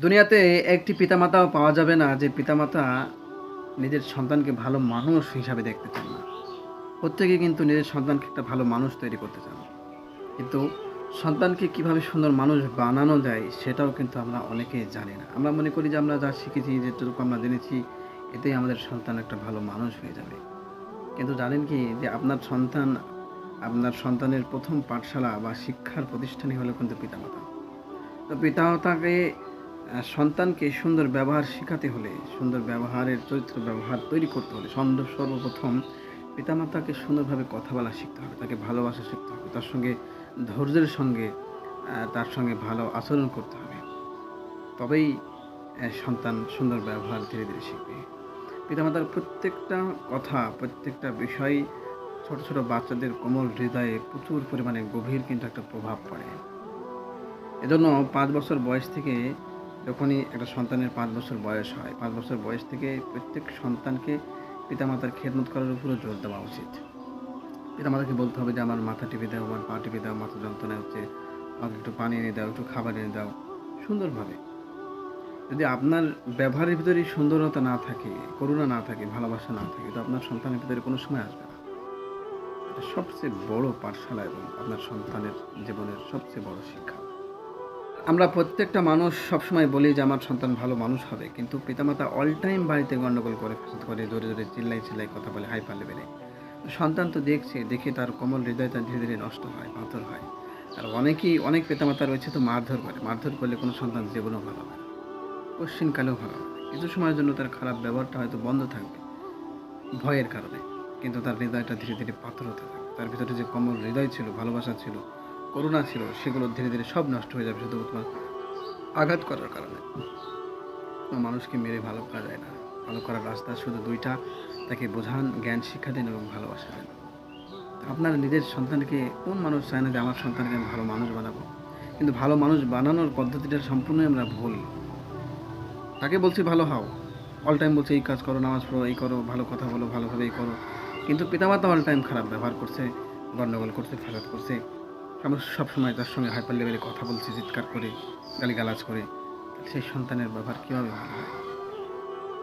দুনিয়াতে একটি পিতামাতাও পাওয়া যাবে না যে পিতামাতা নিজের সন্তানকে ভালো মানুষ হিসাবে দেখতে চান না। প্রত্যেকে কিন্তু নিজের সন্তানকে একটা ভালো মানুষ তৈরি করতে চান। কিন্তু সন্তানকে কীভাবে সুন্দর মানুষ বানানো যায় সেটাও কিন্তু আমরা অনেকেই জানি না। আমরা মনে করি যে আমরা যা শিখেছি, যেটুকু আমরা জেনেছি, এতেই আমাদের সন্তান একটা ভালো মানুষ হয়ে যাবে। কিন্তু জানেন কি যে আপনার সন্তান, আপনার সন্তানের প্রথম পাঠশালা বা শিক্ষার প্রতিষ্ঠানই হলো কিন্তু পিতামাতা। তো পিতামাতাকে সন্তানকে সুন্দর ব্যবহার শেখাতে হলে, সুন্দর ব্যবহারের চরিত্র ব্যবহার তৈরি করতে হলে সন্দ সর্বপ্রথম পিতামাতাকে সুন্দরভাবে কথা বলা শিখতে হবে, তাকে ভালোবাসা শিখতে হবে, তার সঙ্গে ধৈর্যের সঙ্গে তার সঙ্গে ভালো আচরণ করতে হবে। তবেই সন্তান সুন্দর ব্যবহার ধীরে ধীরে শিখবে। পিতামাতার প্রত্যেকটা কথা, প্রত্যেকটা বিষয় ছোট ছোট বাচ্চাদের কোমল হৃদয়ে প্রচুর পরিমাণে গভীর কিন্তু একটা প্রভাব পড়ে। এজন্য পাঁচ বছর বয়স থেকে যখনই একটা সন্তানের পাঁচ বছর বয়স হয়। পাঁচ বছর বয়স থেকে প্রত্যেক সন্তানকে পিতামাতার খেদমত করার উপরও জোর দেওয়া উচিত। পিতামাতাকে বলতে হবে যে, আমার মাথা টিপে দাও, আমার পা টিপে দাও, মাথা যন্ত্রণা হচ্ছে। আমাকে একটু পানি এনে দাও, একটু খাবার এনে দাও। সুন্দরভাবে। যদি আপনার ব্যবহারের ভিতরে সুন্দরতা না থাকে, করুণা না থাকে, ভালোবাসা না থাকে, তো আপনার সন্তানের ভিতরে কোনো সময় আসবে না। এটা সবচেয়ে বড় পাঠশালা এবং আপনার সন্তানের জীবনের সবচেয়ে বড় শিক্ষা। আমরা প্রত্যেকটা মানুষ সবসময় বলি যে আমার সন্তান ভালো মানুষ হবে, কিন্তু পিতামাতা অল টাইম বাড়িতে গণ্ডগোল করে করে জোরে জোরে চিল্লাই চিল্লাই কথা বলে হাইপার লেভেলে সন্তান তো দেখছে, দেখে তার কোমল হৃদয়টা ধীরে ধীরে নষ্ট হয়, পাথর হয়। আর অনেকেই, অনেক পিতামাতা রয়েছে তো মারধর করে, মারধর করলে কোনো সন্তান জীবনও ভালো হয় পশ্চিমকালেও ভালো হবে কিছু সময়ের জন্য তার খারাপ ব্যবহারটা হয়তো বন্ধ থাকবে, ভয়ের কারণে, কিন্তু তার হৃদয়টা ধীরে ধীরে পাথর হতে থাকবে। তার ভিতরে যে কোমল হৃদয় ছিল, ভালোবাসা ছিল করুণা ছিল, সেগুলো ধীরে ধীরে সব নষ্ট হয়ে যাবে শুধু তোমার আঘাত করার কারণে। মানুষকে মেরে ভালো করা যায় না। ভালো করার রাস্তা শুধু দুইটা, তাকে বোঝান, জ্ঞান শিক্ষা দিন এবং ভালোবাসা দেন। আপনার নিজের সন্তানকে, কোন মানুষ চায় না যে আমার সন্তানকে আমি ভালো মানুষ বানাবো? কিন্তু ভালো মানুষ বানানোর পদ্ধতিটা সম্পূর্ণই আমরা ভুল। তাকে বলছি ভালো হও। অল টাইম বলছে, এই কাজ করো, নামাজ পড়ো, এই করো, ভালো কথা বলো ভালোভাবে এই করো। কিন্তু পিতামাতা অল টাইম খারাপ ব্যবহার করছে গণ্ডগোল করছে, ফাসাদ করছে। আমরা সবসময় তার সঙ্গে হাইপার লেভেলে কথা বলছি, চিৎকার করে, গালিগালাজ করে। সেই সন্তানের ব্যবহার কীভাবে ভালো হয়?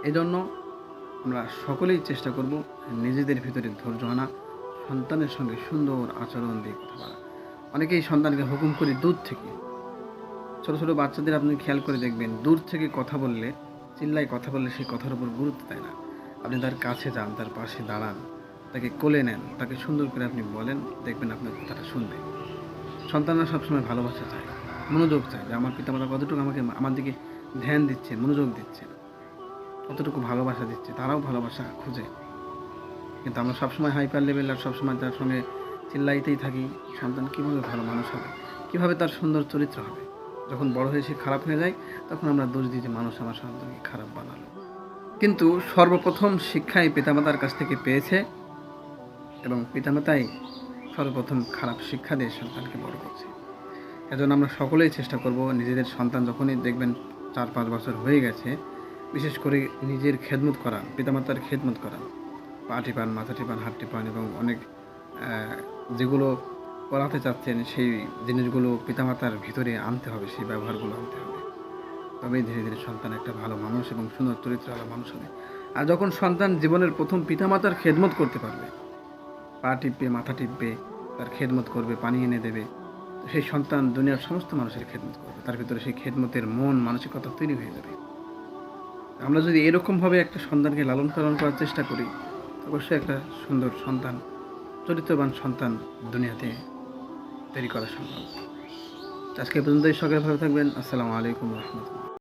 এই জন্য আমরা সকলেই চেষ্টা করব নিজেদের ভিতরে ধৈর্য আনা, সন্তানের সঙ্গে সুন্দর আচরণ দিয়ে কথা বলা। অনেকেই সন্তানকে হুকুম করি দূর থেকে। ছোটো ছোটো বাচ্চাদের আপনি খেয়াল করে দেখবেন, দূর থেকে কথা বললে, চিল্লায় কথা বললে সেই কথার উপর গুরুত্ব দেয় না। আপনি তার কাছে যান, তার পাশে দাঁড়ান, তাকে কোলে নেন, তাকে সুন্দর করে আপনি বলেন, দেখবেন আপনার কথাটা শুনবে। সন্তানরা সবসময় ভালোবাসা চায়, মনোযোগ চায় যে আমার পিতামাতা কতটুকু আমাকে আমার দিকে ধ্যান দিচ্ছে, মনোযোগ দিচ্ছে, কতটুকু ভালোবাসা দিচ্ছে, তারাও ভালোবাসা খুঁজে। কিন্তু আমরা সবসময় হাইপার লেভেল আর সবসময় তার সঙ্গে চিল্লাইতেই থাকি, সন্তান কীভাবে ভালো মানুষ হবে, কীভাবে তার সুন্দর চরিত্র হবে। যখন বড় হয়ে সে খারাপ হয়ে যায়, তখন আমরা দোষ দিই যে মানুষ আমার সন্তানকে খারাপ বানালো। কিন্তু সর্বপ্রথম শিক্ষাই পিতামাতার কাছ থেকে পেয়েছে এবং পিতামাতাই সর্বপ্রথম খারাপ শিক্ষা দিয়ে সন্তানকে বড় করছে। এজন্য আমরা সকলেই চেষ্টা করব নিজেদের সন্তান যখনই দেখবেন চার পাঁচ বছর হয়ে গেছে, বিশেষ করে নিজের খেদমত করা, পিতামাতার খেদমত করা পা টিপান মাথা টিপান হাত টিপান এবং অনেক যেগুলো করাতে চাচ্ছেন সেই জিনিসগুলো পিতামাতার ভিতরে আনতে হবে, সেই ব্যবহারগুলো আনতে হবে। তবেই ধীরে ধীরে সন্তান একটা ভালো মানুষ এবং সুন্দর চরিত্র চরিত্রওয়ালা মানুষ হবে। আর যখন সন্তান জীবনের প্রথম পিতামাতার খেদমত করতে পারবে পা টিপবে, মাথা টিপবে, তার খেদমত করবে, পানি এনে দেবে। সেই সন্তান দুনিয়ার সমস্ত মানুষের খেদমত করবে। তার ভিতরে সেই খেদমতের মন, মানসিকতা তৈরি হয়ে যাবে। আমরা যদি এরকমভাবে একটা সন্তানকে লালন পালন করার চেষ্টা করি, অবশ্যই একটা সুন্দর সন্তান, চরিত্রবান সন্তান দুনিয়াতে তৈরি করা সম্ভব। আজকে এ পর্যন্তই। সকালে ভালো থাকবেন। আসসালামু আলাইকুম রহমতুল্লাহ।